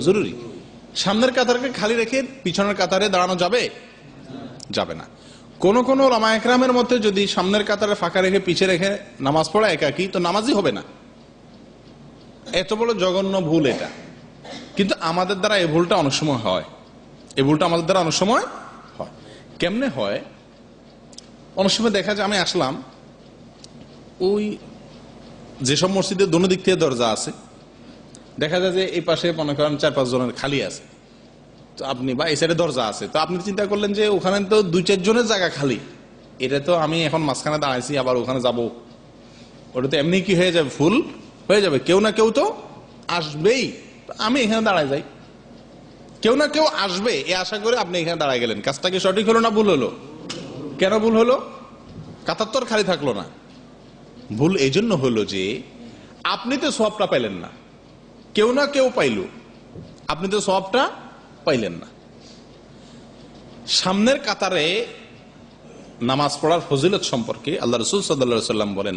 জরুরি। সামনের কাতারকে খালি রেখে পিছনের কাতারে দাঁড়ানো যাবে? যাবে না। কোন কোন লামা একরামের মধ্যে যদি সামনের কাতারে ফাঁকা রেখে পিছে রেখে নামাজ পড়া একাকি, তো নামাজই হবে না। এত বড় জঘন্য ভুল এটা। কিন্তু আমাদের দ্বারা এই ভুলটা অনেক সময় হয়। এই ভুলটা আমাদের দ্বারা অনেক সময় হয়। কেমনে হয়? অনেক সময় দেখা যায়, আমি আসলাম, ওই যেসব মসজিদের দোনো দিক থেকে দরজা আছে দেখা যায় যে এই পাশে মনে করেন চার পাঁচ জনের খালি আছে। তো আপনি বা এই সাইডে দরজা আছে। তো আপনি চিন্তা করলেন যে ওখানে তো দুই, চার জনের জায়গা খালি। এটা তো আমি এখন মাঝখানে দাঁড়াইছি, আবার ওখানে যাব। ওটা তো এমনি কি হয়ে যাবে? ফুল হয়ে যাবে। কেউ না কেউ তো আসবেই। আমি এখানে দাঁড়ায় যাই। কেউ না কেউ আসবে। এ আশা করে আপনি এখানে দাঁড়ায় গেলেন। কাজটা কি সঠিক হলো না ভুল হলো? কেন ভুল হলো? আর খালি থাকল না। ভুল এই জন্য হলো যে, আপনি তো সবটা পাইলেন না। কেউ না কেউ পাইল। আপনি তো সবটা পাইলেন না। সামনের কাতারে নামাজ পড়ার ফজিলত সম্পর্কে আল্লাহ রসুল বলেন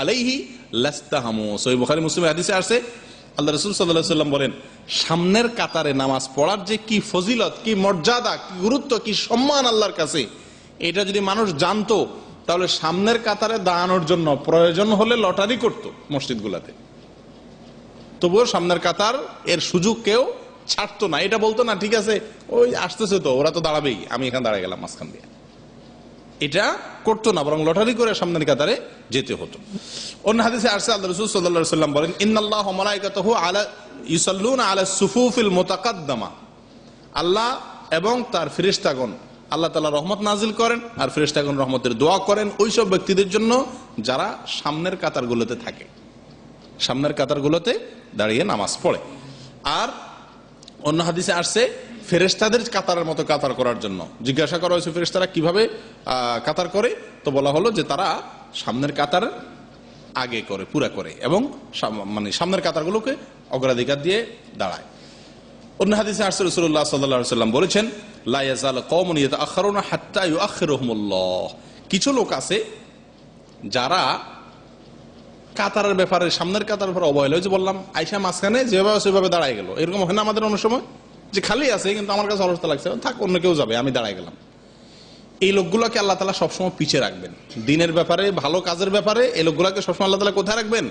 আলাইহি হাদিসে আছে আল্লাহ সাল্লাম বলেন, সামনের কাতারে নামাজ পড়ার যে কি ফজিলত, কি মর্যাদা, কি গুরুত্ব, কি সম্মান আল্লাহর কাছে এটা যদি মানুষ জানতো, তাহলে সামনের কাতারে দাঁড়ানোর জন্য প্রয়োজন হলে লটারি করত মসজিদগুলাতে। তবুও সামনের কাতার এর সুযোগ কেউ ছাড়তো না। এটা বলতো, না, ঠিক আছে, ওই আসতেছে তো, ওরা তো দাঁড়াবেই, আমি এখানে দাঁড়ায় গেলাম মাঝখান দিয়ে। এটা করতো না, বরং লটারি করে সামনের কাতারে যেতে হতো। অন্য হাদিসে আরসে আল্লাহ রসুল সাল্লাল্লাহু সাল্লাম বলেন, ইন্নাল্লাহ মালাইকাতাহু আলা, ইউসাল্লুনা আলা সুফুফিল মুতাকাদ্দামা। আল্লাহ এবং তার ফেরেশতাগণ আল্লাহ তাআলা রহমত নাজিল করেন আর ফেরেশতাগণ রহমতের দোয়া করেন ওইসব ব্যক্তিদের জন্য যারা সামনের কাতারগুলোতে থাকে। সামনের কাতারগুলোতে দাঁড়িয়ে নামাজ পড়ে। আর অন্য হাদিসে আসছে ফেরেস্তাদের কাতারের মতো কাতার করার জন্য। জিজ্ঞাসা করা হয়েছে ফেরেস্তারা কীভাবে কাতার করে? তো বলা হলো যে তারা সামনের কাতার আগে করে, পুরা করে এবং মানে সামনের কাতারগুলোকে অগ্রাধিকার দিয়ে দাঁড়ায়। অন্য হাদিসে আসছে রসুল্লাহ সাল্লাহ সাল্লাম বলেছেন লাইয়াজাল কমন ইয়ে আখারোনা হাত্তা ইউ কিছু লোক আছে যারা কাতারের ব্যাপারে, সামনের কাতার ব্যাপারে অবহেলা। যে বললাম আইসা মাঝখানে যেভাবে সেভাবে দাঁড়ায় গেল। এরকম হয় না আমাদের অন্য সময়? যে খালি আছে, কিন্তু আমার কাছে অবস্থা লাগছে। থাক, অন্য কেউ যাবে, আমি দাঁড়ায় গেলাম। এই লোকগুলোকে আল্লাহ তালা সবসময় পিছিয়ে রাখবেন। দিনের ব্যাপারে, ভালো কাজের ব্যাপারে, এই লোকগুলোকে সবসময় আল্লাহ তালা কোথায় রাখবেন?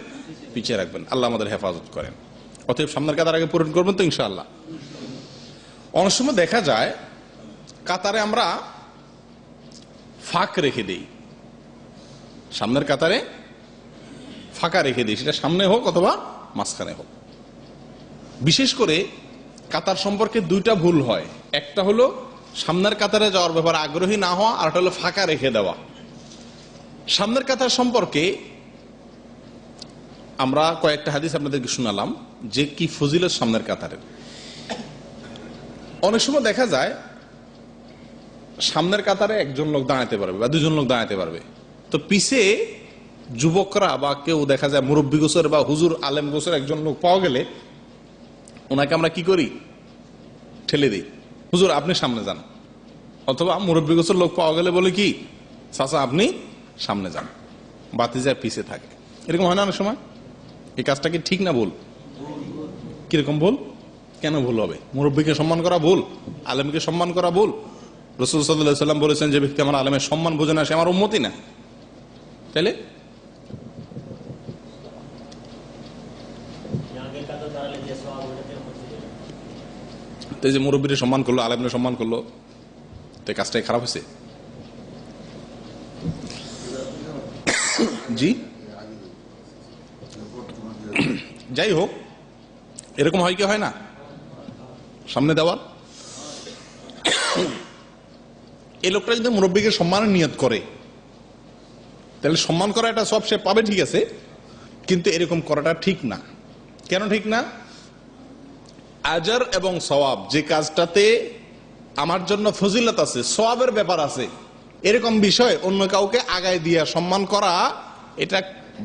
পিছিয়ে রাখবেন। আল্লাহ আমাদের হেফাজত করেন। অতএব সামনের কাতার আগে পূরণ করবেন তো ইনশাল্লাহ অনেক সময় দেখা যায়, কাতারে আমরা ফাঁক রেখে দেই। সামনের কাতারে ফাঁকা রেখে দিই, সেটা সামনে হোক অথবা মাঝখানে হোক। বিশেষ করে কাতার সম্পর্কে দুইটা ভুল হয়। একটা হলো সামনের কাতারে যাওয়ার ব্যাপারে আগ্রহী না হওয়া, আর একটা হলো ফাঁকা রেখে দেওয়া। সামনের কাতার সম্পর্কে আমরা কয়েকটা হাদিস আপনাদেরকে শোনালাম। যে কি ফজিলত সামনের কাতারের। অনেক সময় দেখা যায়, সামনের কাতারে একজন লোক দাঁড়াতে পারবে বা দুজন লোক দাঁড়াতে পারবে। তো পিছে যুবকরা বা কেউ দেখা যায় মুরব্বী গোসর বা হুজুর আলেম গোসর একজন লোক পাওয়া গেলে ওনাকে আমরা কি করি? ঠেলে দিই। হুজুর, আপনি সামনে যান। অথবা মুরব্বী গোসর লোক পাওয়া গেলে বলে কি, চাচা, আপনি সামনে যান। বাতি যায় পিছে থাকে। এরকম হয় না অনেক সময়? এই কাজটা কি ঠিক না ভুল? কীরকম ভুল? কেন ভুল হবে? মুরব্বীকে সম্মান করা ভুল? আলেমকে সম্মান করা ভুল? রসুল সাল্লাম বলেছেন, যে ব্যক্তি আমার আলেমের সম্মান বোঝে না, সে আমার উন্মতি না। তাইলে? দাঁড়ালে যে মুরব্বীর সম্মান করল, আলেমের সম্মান করল তো এই কাজটাই খারাপ হয়েছে? জি? যাই হোক এরকম হয় কি হয় না? সামনে দেওয়ার এই লোকটা যদি মুরব্বীকে সম্মানের নিয়ত করে, তাহলে সম্মান করা এটা সব সে পাবে ঠিক আছে, কিন্তু এরকম করাটা ঠিক না। কেন ঠিক না? আজার এবং সওয়াব যে কাজটাতে আমার জন্য ফজিলত আছে, সওয়াবের ব্যাপার আছে, এরকম বিষয় অন্য কাউকে আগায় দিয়া সম্মান করা, এটা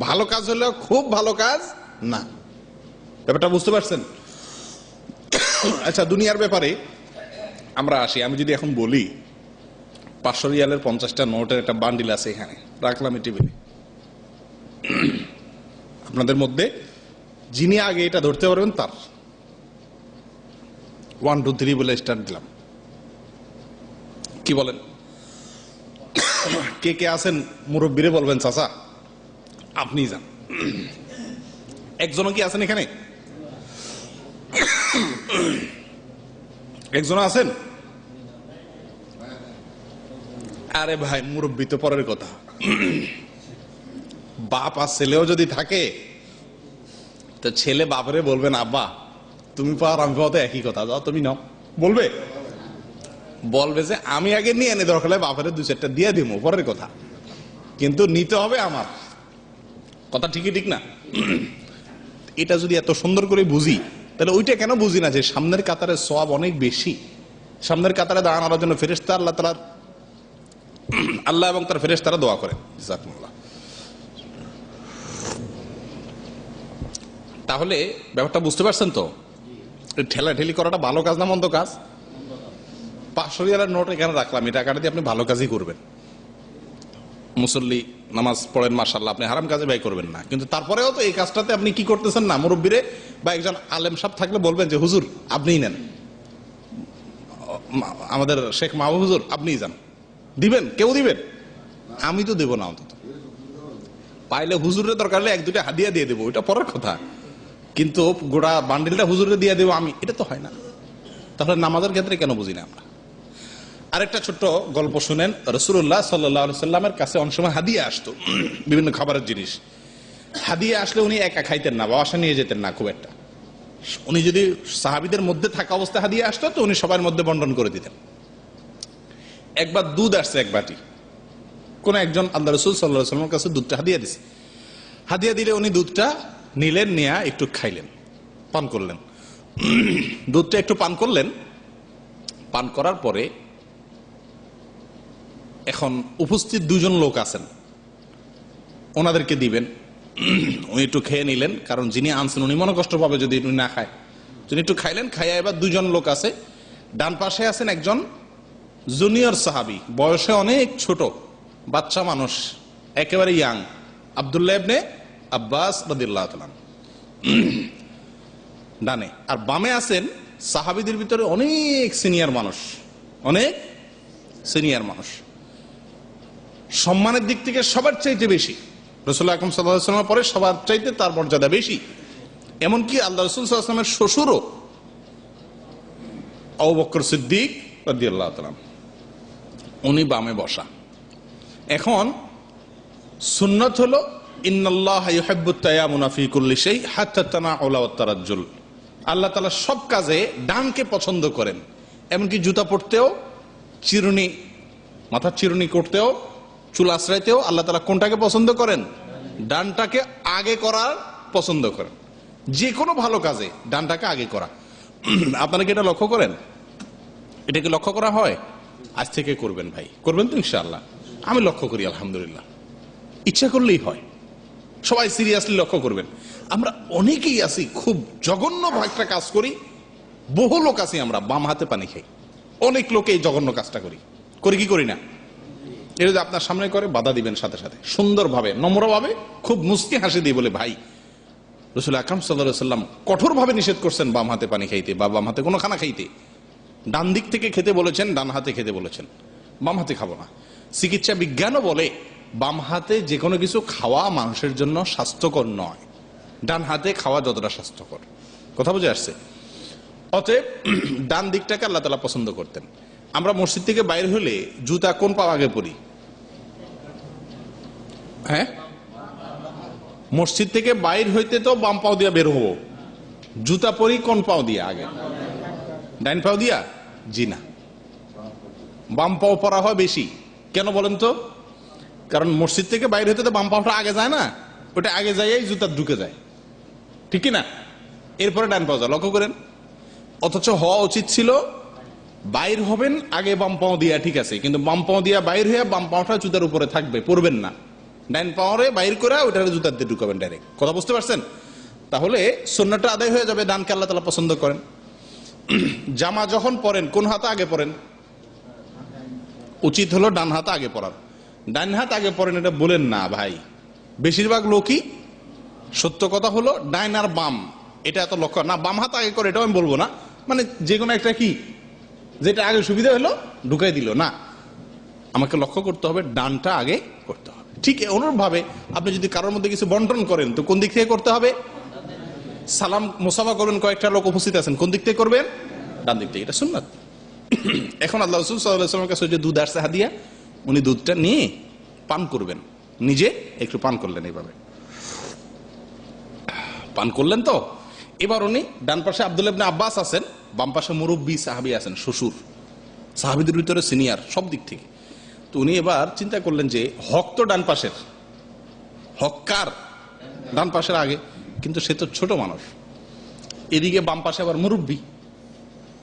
ভালো কাজ হলেও খুব ভালো কাজ না। ব্যাপারটা বুঝতে পারছেন? আচ্ছা দুনিয়ার ব্যাপারে আমরা আসি। আমি যদি এখন বলি, পাঁচশো রিয়ালের পঞ্চাশটা নোটের একটা বান্ডিল আছে এখানে, রাখলাম এই টেবিলে। আপনাদের মধ্যে যিনি আগে এটা ধরতে পারবেন, তার। ওয়ান টু থ্রি বলে স্টার্ট দিলাম। কি বলেন? কে কে আছেন মুরব্বীরে বলবেন, চাচা? আপনি যান। একজনও কি আছেন এখানে? একজন আছেন? আরে ভাই, মুরব্বী তো পরের কথা। বাপ আর ছেলেও যদি থাকে, তো ছেলে বাপরে বলবেন, আব্বা, তুমি পার, আমি পাওয়া একই কথা। যাও, তুমি নাও। বলবে? বলবে যে, আমি আগে নিয়ে এনে দরকার বাপরে দু চারটা দিয়ে দিব, পরের কথা। কিন্তু নিতে হবে আমার। কথা ঠিকই ঠিক না। এটা যদি এত সুন্দর করে বুঝি তাহলে ওইটা কেন বুঝি না যে সামনের কাতারে সব অনেক বেশি? সামনের কাতারে দাঁড়ানোর জন্য ফেরেস্তা আল্লাহ তালার আল্লাহ এবং তার ফেরেস্তারা দোয়া জাজাকুমুল্লাহ। তাহলে ব্যাপারটা বুঝতে পারছেন তো? এই ঠেলাঠেলি করাটা ভালো কাজ না মন্দ কাজ? পাঁচশো রিয়ালের নোট এখানে রাখলাম এই টাকাটা দিয়ে আপনি ভালো কাজই করবেন। মুসল্লি নামাজ পড়েন মাসাল্লাহ আপনি হারাম কাজে ব্যয় করবেন না। কিন্তু তারপরেও তো এই কাজটাতে আপনি কি করতেছেন না? মুরব্বীরে বা একজন আলেম সাহেব থাকলে বলবেন যে, হুজুর, আপনিই নেন। আমাদের শেখ মাহবুব হুজুর, আপনিই যান। দিবেন? কেউ দিবেন? আমি তো দেব না অন্তত। পাইলে হুজুরের দরকার হলে এক দুটা হাদিয়া দিয়ে দেবো এটা পরের কথা। কিন্তু গোড়া বান্ডিলটা হুজুরে দিয়ে দেবো আমি, এটা তো হয় না। তাহলে নামাজের ক্ষেত্রে কেন বুঝি না আমরা? আরেকটা ছোট্ট গল্প শুনেন। রসুল্লাহ সাল্লাহ সাল্লামের কাছে অনেক সময় হাদিয়া আসতো, বিভিন্ন খাবারের জিনিস। হাদিয়া আসলে উনি একা খাইতেন না বাসা নিয়ে যেতেন না খুব একটা। উনি যদি সাহাবিদের মধ্যে থাকা অবস্থায় হাদিয়া আসতো, তো উনি সবার মধ্যে বন্টন করে দিতেন। একবার দুধ আসছে এক বাটি। কোন একজন আল্লাহ রসুল সাল্লাহ সাল্লামের কাছে দুধটা হাদিয়া দিছে। হাদিয়া দিলে উনি দুধটা নিলেন, নিয়ে একটু খাইলেন, পান করলেন। দুধটা একটু পান করলেন। পান করার পরে এখন উপস্থিত দুজন লোক আছেন। ওনাদেরকে দিবেন। উনি একটু খেয়ে নিলেন, কারণ যিনি আনছেন উনি মনে কষ্ট পাবে যদি উনি না খায়। তিনি একটু খাইলেন, খাইয়া এবার দুজন লোক আছে। ডান পাশে আছেন একজন জুনিয়র সাহাবি, বয়সে অনেক ছোট, বাচ্চা মানুষ, একেবারে ইয়াং, আবদুল্লাহ ইবনে আব্বাস রাদিল্লাহ তালাম ডানে। আর বামে আছেন সাহাবিদের ভিতরে অনেক সিনিয়র মানুষ, অনেক সিনিয়র মানুষ। সম্মানের দিক থেকে সবার চাইতে বেশি। রসুল্লাহ আকরম সাল্লাহামের পরে সবার চাইতে তার মর্যাদা বেশি। এমনকি আল্লাহ রসুল সাল্লাহামের শ্বশুরও আবু বকর সিদ্দিক তাআলা উনি বামে বসা। এখন সুন্নত হলো, ইন্নাল্লাহ ইউহিব্বুত তায়ামুনা ফি কুল্লি শাই হাত্তা তানাউলা ওয়াত তারাজ্জুল। আল্লাহ তাআলা সব কাজে ডানকে পছন্দ করেন। এমনকি জুতা পরতেও চিরুনি, মাথার চিরুনি করতেও চুল আশ্রাইতেও আল্লাহ তালা কোনটাকে পছন্দ করেন? ডানটাকে আগে করার পছন্দ করেন। যে কোনো ভালো কাজে ডানটাকে আগে করা। আপনারা কি এটা লক্ষ্য করেন? এটাকে লক্ষ্য করা হয়? আজ থেকে করবেন ভাই। করবেন তো ইনশাআল্লাহ। আমি লক্ষ্য করি, আলহামদুলিল্লাহ। ইচ্ছা করলেই হয়। সবাই সিরিয়াসলি লক্ষ্য করবেন। আমরা অনেকেই আছি, খুব জঘন্য একটা কাজ করি। বহু লোক আছি আমরা, বাম হাতে পানি খাই। অনেক লোকে এই জঘন্য কাজটা করি। করি কি করি না? এটা যদি আপনার সামনে করে, বাধা দিবেন সাথে সাথে। সুন্দরভাবে, নম্রভাবে, খুব মুস্কি হাসি দিয়ে বলে, ভাই, রসুল আকরাম সাল্লাহ সাল্লাম কঠোরভাবে নিষেধ করছেন বাম হাতে পানি খাইতে বা বাম হাতে কোনো খানা খাইতে। ডান দিক থেকে খেতে বলেছেন, ডান হাতে খেতে বলেছেন। বাম হাতে খাব না। চিকিৎসা বিজ্ঞানও বলে, বাম হাতে যে কোনো কিছু খাওয়া মানুষের জন্য স্বাস্থ্যকর নয়। ডান হাতে খাওয়া যতটা স্বাস্থ্যকর। কথা বুঝে আসছে? অতএব, ডান দিকটাকে আল্লাহ তালা পছন্দ করতেন। আমরা মসজিদ থেকে বাইরে হলে জুতা কোন পাও আগে পরি? হ্যাঁ? মসজিদ থেকে বাইর হইতে তো বাম পাও দিয়া বের হব। জুতা পরি, কোন পাও দিয়া আগে? ডাইন পাও দিয়া? জি না। বাম পাও পরা হয় বেশি। কেন বলেন তো? কারণ মসজিদ থেকে বাইরে হইতে তো বাম পাওটা আগে যায় না। ওটা আগে যাইয়াই জুতা ঢুকে যায়। ঠিক না? এরপরে ডান পাও যায় লক্ষ্য করেন। অথচ হওয়া উচিত ছিল বাইর হবেন, আগে বাম পাও দিয়া, ঠিক আছে। কিন্তু বাম পাও দিয়া বাইর হয়ে বাম পাওটা জুতার উপরে থাকবে পড়বেন না। ডাইন পাওয়ারে বাইর করে ওইটারে জুতার দিয়ে ঢুকাবেন ডাইরেক্ট কথা বুঝতে পারছেন? তাহলে সন্ন্যটা আদায় হয়ে যাবে, ডানকে আল্লাহ তালা পছন্দ করেন। জামা যখন পরেন, কোন হাতে আগে পরেন? উচিত হলো ডান হাতে আগে পরার। ডান হাত আগে পরেন এটা বলেন না, ভাই। বেশিরভাগ লোকই সত্য কথা হলো ডাইন আর বাম। এটা এত লক্ষ্য না, বাম হাত আগে করে এটাও আমি বলব না। মানে যে কোনো একটা কি যেটা আগে সুবিধা হলো, ঢুকাই দিল। না, আমাকে লক্ষ্য করতে হবে, ডানটা আগে করতে হবে। ঠিক অনুরূপভাবে আপনি যদি কারোর মধ্যে কিছু বন্টন করেন, তো কোন দিক থেকে করতে হবে? সালাম, মোসাফা করবেন, কয়েকটা লোক উপস্থিত আছেন। কোন দিক থেকে করবেন? ডান দিক থেকে, এটা শুনলাম এখন আল্লাহ রসুল সাল্লাহামের কাছে যে দুধ আসছে, হাদিয়া, উনি দুধটা নিয়ে পান করবেন। নিজে একটু পান করলেন এইভাবে। পান করলেন তো? এবার উনি ডান পাশে আব্দুল ইবনে আব্বাস আছেন, বাম পাশে মুরব্বী সাহাবি আছেন, শ্বশুর। সাহাবিদের ভিতরে সিনিয়র, সব দিক থেকে। তো উনি এবার চিন্তা করলেন যে হক তো ডান পাশের। হক কার? ডান পাশের আগে। কিন্তু সে তো ছোট মানুষ। এদিকে বাম পাশে আবার মুরব্বী।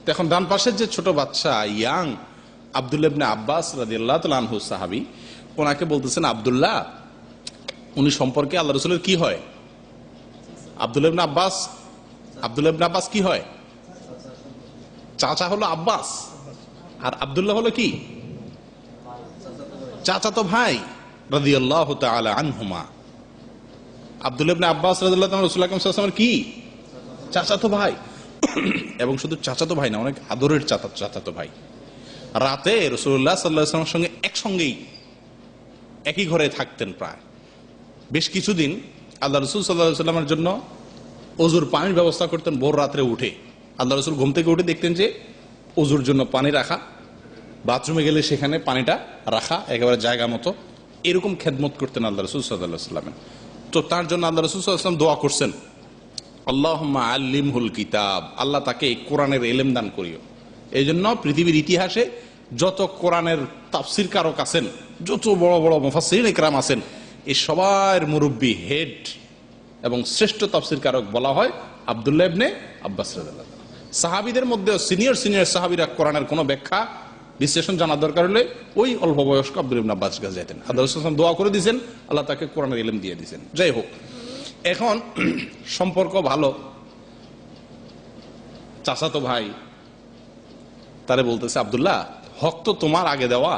এখন ডান পাশের যে ছোট বাচ্চা, ইয়াং আব্দুল ইবনে আব্বাস রাদিয়াল্লাহু তাআলা আনহু সাহাবী, ওনাকে বলতেছেন, আব্দুল্লাহ, উনি সম্পর্কে আল্লাহ রসুলের কি হয়? আব্দুল ইবনে আব্বাস আব্দুল ইবনে আব্বাস কি হয়? চাচা হলো আব্বাস। আর আব্দুল্লাহ হলো কি? চাচা তো ভাই, রাদিয়াল্লাহু তাআলা আনহুমা। আব্দুল ইবনে আব্বাস রাদিয়াল্লাহু তাআলা রাসূল আকরাম সাল্লাল্লাহু কি? চাচাতো ভাই। এবং শুধু চাচাতো ভাই না, অনেক আদরের চাচা, চাচাতো ভাই। রাতে রসুল্লাহ সাল্লাহামের সঙ্গে একসঙ্গেই একই ঘরে থাকতেন প্রায়। বেশ কিছুদিন আল্লাহ রসুল সাল্লাহ সাল্লামের জন্য অজুর পানির ব্যবস্থা করতেন ভোর রাত্রে উঠে। আল্লাহ রসুল ঘুম থেকে উঠে দেখতেন যে অজুর জন্য পানি রাখা, বাথরুমে গেলে সেখানে পানিটা রাখা একেবারে জায়গা মতো। এরকম খেদমত করতেন আল্লাহ রসুল সাল্লাহ তো তার জন্য আল্লাহ রসুল সাল্লাম দোয়া করছেন আল্লাহ আল্লিমহুল কিতাব আল্লাহ তাকে কোরআনের এলেম দান করিও। এই জন্য পৃথিবীর ইতিহাসে যত কোরআনের তাফসির কারক আছেন, যত বড় বড় মুফাসসিরিন একরাম আছেন এই সবার মুরব্বী হেড এবং শ্রেষ্ঠ তাফসির কারক বলা হয় আবদুল্লাহ ইবনে আব্বাস। সাহাবীদের মধ্যে সিনিয়র সিনিয়র সাহাবীরা কোরআনের কোনো ব্যাখ্যা, বিশ্লেষণ জানার দরকার হলে ওই অল্প বয়স্ক আব্দুল ইবনে আব্বাস কাছে যেতেন আল্লাহ দোয়া করে দিয়েছেন, আল্লাহ তাকে কোরআনের ইলম দিয়ে দিয়েছেন। যাই হোক, এখন সম্পর্ক ভালো। চাচাতো ভাই তারে বলতেছে, আবদুল্লাহ, হক তো তোমার আগে দেওয়া,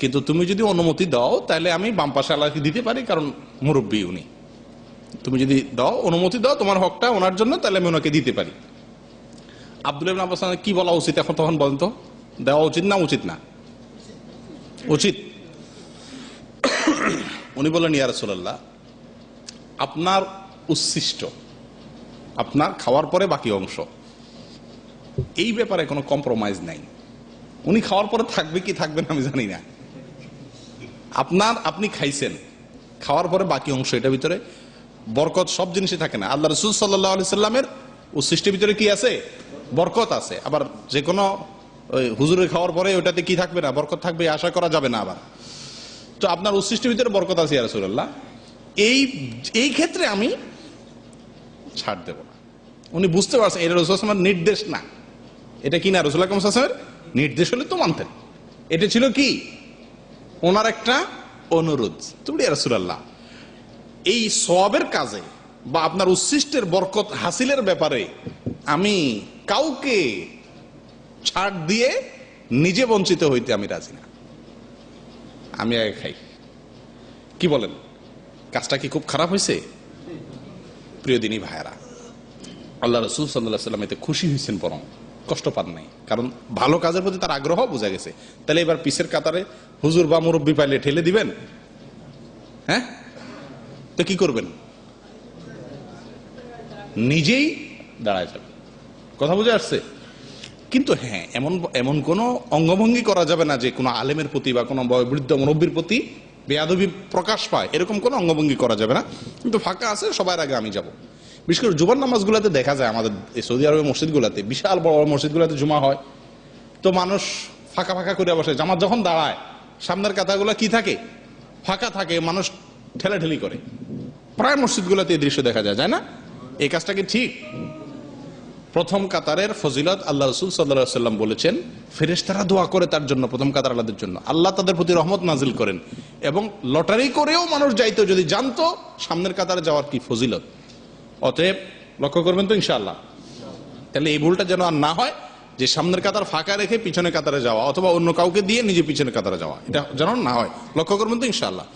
কিন্তু তুমি যদি অনুমতি দাও, তাহলে আমি বাম পাশে আল্লাহকে দিতে পারি, কারণ মুরব্বী উনি। তুমি যদি দাও, অনুমতি দাও, তোমার হকটা ওনার জন্য, তাহলে আমি ওনাকে দিতে পারি। আব্দুল আব্বাস কি বলা উচিত এখন তখন বলেন তো? দেওয়া উচিত না উচিত না? উচিত। উনি বললেন ইয়া আপনার উচ্ছিষ্ট, আপনার খাওয়ার পরে বাকি অংশ। এই ব্যাপারে কোনো কম্প্রোমাইজ নাই। উনি খাওয়ার পরে থাকবে কি, থাকবে না আমি জানি না। আপনার, আপনি খাইছেন, খাওয়ার পরে বাকি অংশ, এটার ভিতরে বরকত সব জিনিসে থাকে না। আল্লাহ রসুল সাল্লাহ আলি সাল্লামের উচ্ছিষ্টের ভিতরে কি আছে? বরকত আছে। আবার যে কোনো ওই হুজুরের খাওয়ার পরে ওটাতে কি থাকবে না? বরকত থাকবে আশা করা যাবে না আবার। তো আপনার উচ্ছিষ্টের ভিতরে বরকত আছে রসুল্লাহ এই এই ক্ষেত্রে আমি ছাড় দেব না। উনি বুঝতে পারছেন, এটা রসুল আসলামের নির্দেশ না। এটা কি না? রসুল আসলামের নির্দেশ হলে তো মানতেন। এটা ছিল কি? ওনার একটা অনুরোধ। তুমি রসুলাল্লাহ এই সবের কাজে বা আপনার উচ্ছিষ্টের বরকত হাসিলের ব্যাপারে আমি কাউকে ছাড় দিয়ে নিজে বঞ্চিত হইতে আমি রাজি না। আমি আগে খাই। কি বলেন? কাজটা কি খুব খারাপ হয়েছে প্রিয় দিনী ভাইয়েরা, আল্লাহ রসুল সাল্লাহ সাল্লাম এতে খুশি হয়েছেন বরং কষ্ট পান নাই। কারণ ভালো কাজের প্রতি তার আগ্রহ বোঝা গেছে। তাহলে এবার পিসের কাতারে হুজুর বা মুরব্বী পাইলে ঠেলে দিবেন? হ্যাঁ? তো কি করবেন? নিজেই দাঁড়ায় যাবেন কথা বুঝে আসছে? কিন্তু হ্যাঁ এমন এমন কোনো অঙ্গভঙ্গি করা যাবে না যে কোনো আলেমের প্রতি বা কোনো বয়োবৃদ্ধ মুরব্বীর প্রতি বেয়াদবি প্রকাশ পায়। এরকম কোনো অঙ্গভঙ্গি করা যাবে না। কিন্তু ফাঁকা আছে, সবার আগে আমি যাব। বিশেষ করে জুমার নামাজগুলোতে দেখা যায় আমাদের সৌদি আরবের মসজিদগুলোতে, বিশাল বড় বড় মসজিদগুলোতে জুমা হয়। তো মানুষ ফাঁকা ফাঁকা করে বসে। জামাত যখন দাঁড়ায়, সামনের কাতাগুলো কি থাকে? ফাঁকা থাকে, মানুষ ঠেলাঠেলি করে। প্রায় মসজিদগুলোতে এই দৃশ্য দেখা যায় না? এই কাজটা কি ঠিক? প্রথম কাতারের ফজিলত আল্লাহ রসুল সাল্লাহ সাল্লাম বলেছেন, ফেরেশতারা দোয়া করে তার জন্য, প্রথম কাতার আল্লাহদের জন্য। আল্লাহ তাদের প্রতি রহমত নাজিল করেন। এবং লটারি করেও মানুষ যাইতো, যদি জানতো সামনের কাতারে যাওয়ার কি ফজিলত। অতএব লক্ষ্য করবেন তো ইনশাআল্লাহ। তাহলে এই ভুলটা যেন আর না হয়, যে সামনের কাতার ফাঁকা রেখে পিছনে কাতারে যাওয়া, অথবা অন্য কাউকে দিয়ে নিজে পিছনে কাতারে যাওয়া। এটা যেন না হয়। লক্ষ্য করবেন তো ইনশাআল্লাহ।